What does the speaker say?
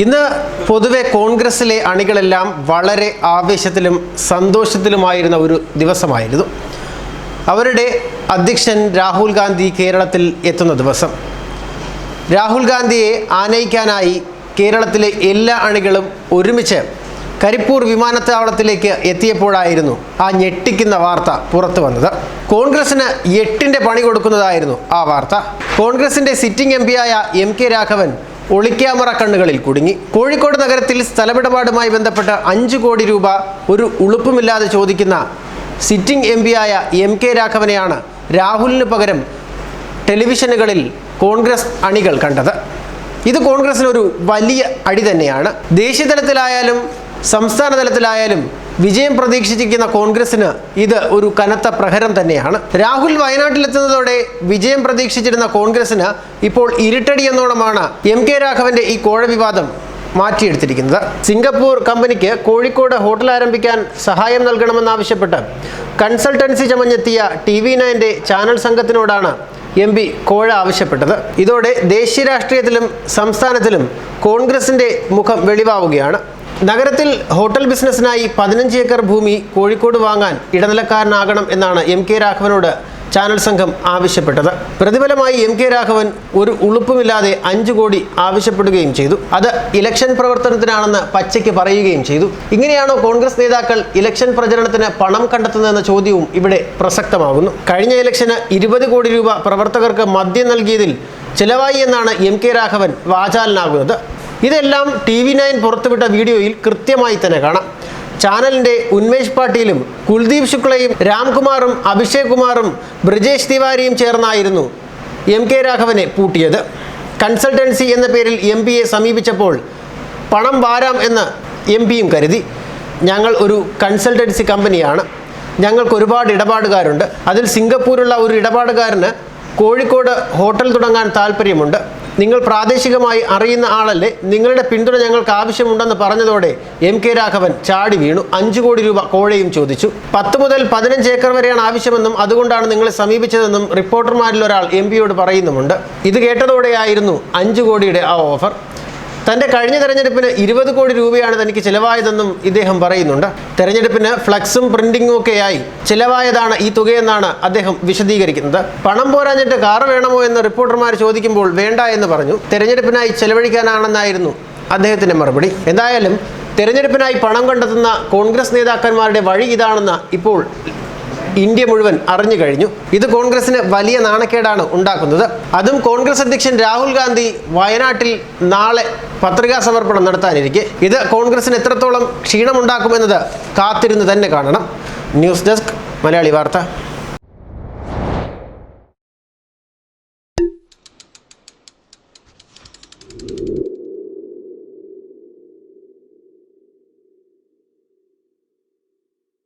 ഇന്ന് പൊതുവെ കോൺഗ്രസിലെ അണികളെല്ലാം വളരെ ആവേശത്തിലും സന്തോഷത്തിലുമായിരുന്ന ഒരു ദിവസമായിരുന്നു. അവരുടെ അധ്യക്ഷൻ രാഹുൽ ഗാന്ധി കേരളത്തിൽ എത്തുന്ന ദിവസം. രാഹുൽ ഗാന്ധിയെ ആനയിക്കാനായി കേരളത്തിലെ എല്ലാ അണികളും ഒരുമിച്ച് കരിപ്പൂർ വിമാനത്താവളത്തിലേക്ക് എത്തിയപ്പോഴായിരുന്നു ആ ഞെട്ടിക്കുന്ന വാർത്ത പുറത്തു വന്നത്. കോൺഗ്രസിന് എട്ടിന്റെ പണി കൊടുക്കുന്നതായിരുന്നു ആ വാർത്ത. കോൺഗ്രസിന്റെ സിറ്റിംഗ് എം പിയായ എം കെ രാഘവൻ ഒളിക്യാമറ കണ്ണുകളിൽ കുടുങ്ങി. കോഴിക്കോട് നഗരത്തിൽ സ്ഥലമിടപാടുമായി ബന്ധപ്പെട്ട അഞ്ച് കോടി രൂപ ഒരു ഉളുപ്പുമില്ലാതെ ചോദിക്കുന്ന സിറ്റിംഗ് എം പിയായ എം കെ രാഘവനെയാണ് രാഹുലിന് പകരം ടെലിവിഷനുകളിൽ കോൺഗ്രസ് അണികൾ കണ്ടത്. ഇത് കോൺഗ്രസിന് ഒരു വലിയ അടി തന്നെയാണ്. ദേശീയ തലത്തിലായാലും സംസ്ഥാന തലത്തിലായാലും വിജയം പ്രതീക്ഷിച്ചിരിക്കുന്ന കോൺഗ്രസിന് ഇത് ഒരു കനത്ത പ്രഹരം തന്നെയാണ്. രാഹുൽ വയനാട്ടിലെത്തുന്നതോടെ വിജയം പ്രതീക്ഷിച്ചിരുന്ന കോൺഗ്രസിന് ഇപ്പോൾ ഇരുട്ടടി എന്നോണമാണ് എം കെ രാഘവന്റെ ഈ കോഴ വിവാദം മാറ്റിയെടുത്തിരിക്കുന്നത്. സിംഗപ്പൂർ കമ്പനിക്ക് കോഴിക്കോട് ഹോട്ടൽ ആരംഭിക്കാൻ സഹായം നൽകണമെന്നാവശ്യപ്പെട്ട് കൺസൾട്ടൻസി ചമഞ്ഞെത്തിയ ടി വി നയന്റെ ചാനൽ സംഘത്തിനോടാണ് എം പി കോഴ ആവശ്യപ്പെട്ടത്. ഇതോടെ ദേശീയ രാഷ്ട്രീയത്തിലും സംസ്ഥാനത്തിലും കോൺഗ്രസിന്റെ മുഖം വെളിവാവുകയാണ്. നഗരത്തിൽ ഹോട്ടൽ ബിസിനസ്സിനായി പതിനഞ്ച് ഏക്കർ ഭൂമി കോഴിക്കോട് വാങ്ങാൻ ഇടനിലക്കാരനാകണം എന്നാണ് എം കെ രാഘവനോട് ചാനൽ സംഘം ആവശ്യപ്പെട്ടത്. പ്രതിഫലമായി എം കെ രാഘവൻ ഒരു ഉളുപ്പുമില്ലാതെ അഞ്ചു കോടി ആവശ്യപ്പെടുകയും ചെയ്തു. അത് ഇലക്ഷൻ പ്രവർത്തനത്തിനാണെന്ന് പച്ചയ്ക്ക് പറയുകയും ചെയ്തു. ഇങ്ങനെയാണോ കോൺഗ്രസ് നേതാക്കൾ ഇലക്ഷൻ പ്രചരണത്തിന് പണം കണ്ടെത്തുന്നതെന്ന ചോദ്യവും ഇവിടെ പ്രസക്തമാകുന്നു. കഴിഞ്ഞ ഇലക്ഷന് ഇരുപത് കോടി രൂപ പ്രവർത്തകർക്ക് മദ്യം നൽകിയതിൽ ചിലവായി എന്നാണ് എം കെ രാഘവൻ വാചാലനാകുന്നത്. ഇതെല്ലാം ടി വി നയൻ പുറത്തുവിട്ട വീഡിയോയിൽ കൃത്യമായി തന്നെ കാണാം. ചാനലിന്റെ ഉന്മേഷ് പാട്ടീലും കുൽദീപ് ശുക്ലയും രാംകുമാറും അഭിഷേക് കുമാറും ബ്രിജേഷ് തിവാരിയും ചേർന്നായിരുന്നു എം കെ രാഘവനെ പൂട്ടിയത്. കൺസൾട്ടൻസി എന്ന പേരിൽ എം പിയെ സമീപിച്ചപ്പോൾ പണം വാരാം എന്ന് എം പിയും കരുതി. ഞങ്ങൾ ഒരു കൺസൾട്ടൻസി കമ്പനിയാണ്. ഞങ്ങൾക്ക് ഒരുപാട് ഇടപാടുകാരുണ്ട്. അതിൽ സിംഗപ്പൂരുള്ള ഒരു ഇടപാടുകാരന് കോഴിക്കോട് ഹോട്ടൽ തുടങ്ങാൻ താല്പര്യമുണ്ട് നിങ്ങൾ പ്രാദേശികമായി അറിയുന്ന ആളല്ലേ? നിങ്ങളുടെ പിന്തുണ ഞങ്ങൾക്ക് ആവശ്യമുണ്ടെന്ന് പറഞ്ഞതോടെ എം കെ രാഘവൻ ചാടി വീണു. അഞ്ചു കോടി രൂപ കോഴയും ചോദിച്ചു. പത്ത് മുതൽ പതിനഞ്ച് ഏക്കർ വരെയാണ് ആവശ്യമെന്നും അതുകൊണ്ടാണ് നിങ്ങളെ സമീപിച്ചതെന്നും റിപ്പോർട്ടർമാരിൽ ഒരാൾ എം പിയോട് പറയുന്നുമുണ്ട്. ഇത് കേട്ടതോടെയായിരുന്നു അഞ്ചു കോടിയുടെ ആ ഓഫർ. തന്റെ കഴിഞ്ഞ തെരഞ്ഞെടുപ്പിന് ഇരുപത് കോടി രൂപയാണ് തനിക്ക് ചിലവായതെന്നും ഇദ്ദേഹം പറയുന്നുണ്ട്. തെരഞ്ഞെടുപ്പിന് ഫ്ലക്സും പ്രിന്റിംഗും ഒക്കെയായി ചിലവായതാണ് ഈ തുകയെന്നാണ് അദ്ദേഹം വിശദീകരിക്കുന്നത്. പണം പോരാഞ്ഞിട്ട് കാർ വേണമോ എന്ന് റിപ്പോർട്ടർമാർ ചോദിക്കുമ്പോൾ വേണ്ട എന്ന് പറഞ്ഞു. തെരഞ്ഞെടുപ്പിനായി ചെലവഴിക്കാനാണെന്നായിരുന്നു അദ്ദേഹത്തിന്റെ മറുപടി. എന്തായാലും തെരഞ്ഞെടുപ്പിനായി പണം കണ്ടെത്തുന്ന കോൺഗ്രസ് നേതാക്കന്മാരുടെ വഴി ഇതാണെന്ന് ഇപ്പോൾ ഇന്ത്യ മുഴുവൻ അറിഞ്ഞു കഴിഞ്ഞു. ഇത് കോൺഗ്രസിന് വലിയ നാണക്കേടാണ് ഉണ്ടാക്കുന്നത്. അതും കോൺഗ്രസ് അധ്യക്ഷൻ രാഹുൽ ഗാന്ധി വയനാട്ടിൽ നാളെ പത്രികാ സമർപ്പണം നടത്താനിരിക്കെ. ഇത് കോൺഗ്രസിന് എത്രത്തോളം ക്ഷീണമുണ്ടാക്കുമെന്നത് കാത്തിരുന്ന് തന്നെ കാണണം. ന്യൂസ് ഡെസ്ക് മലയാളി വാർത്ത.